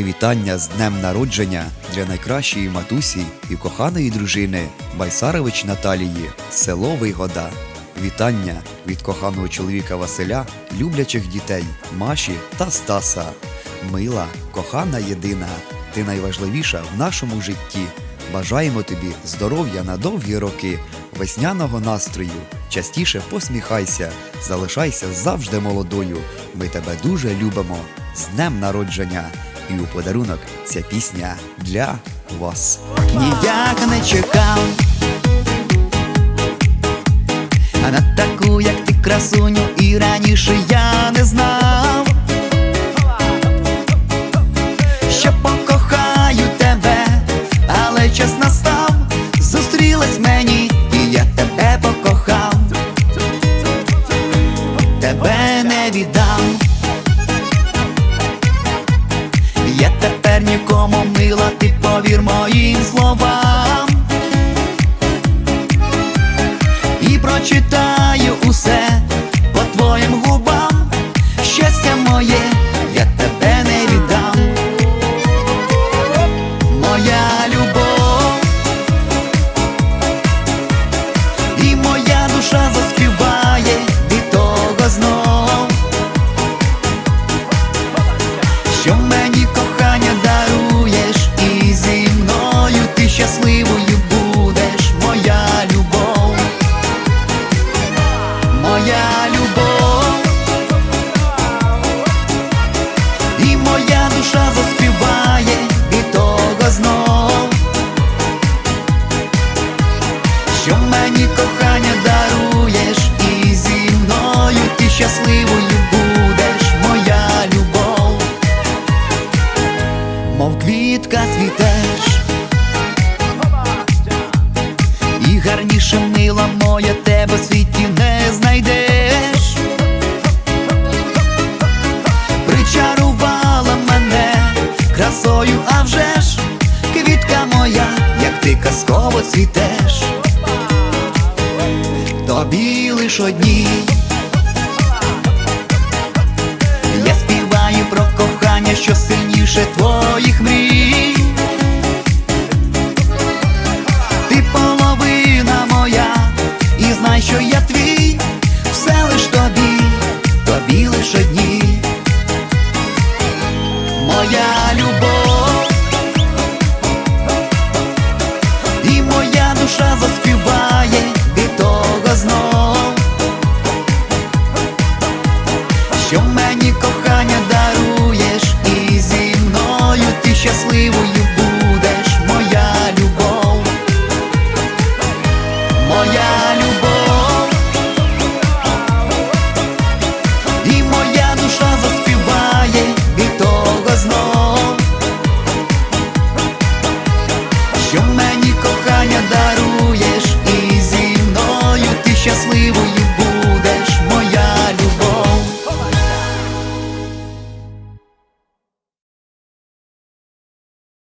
Привітання з днем народження для найкращої матусі і коханої дружини Байсарович Наталії, село Вигода. Вітання від коханого чоловіка Василя, люблячих дітей Маші та Стаса. Мила, кохана єдина, ти найважливіша в нашому житті. Бажаємо тобі здоров'я на довгі роки, весняного настрою. Частіше посміхайся, залишайся завжди молодою. Ми тебе дуже любимо. З днем народження! І у подарунок ця пісня для вас. ніяк не чекав. А на таку, як ти красуню, і раніше я не знав, що покохаю тебе, але час тепер нікому мила, ти повір моїм словам. І прочитаю моя любов, і моя душа заспіває від того знов, що мені кохання даруєш, і зі мною ти щасливою будеш, моя любов. Мов квітка цвітеш, гарніше мила моя тебе в світі не знайдеш. Причарувала мене красою, а вже ж квітка моя, як ти казково цвітеш, тобі лиш одній. yeah.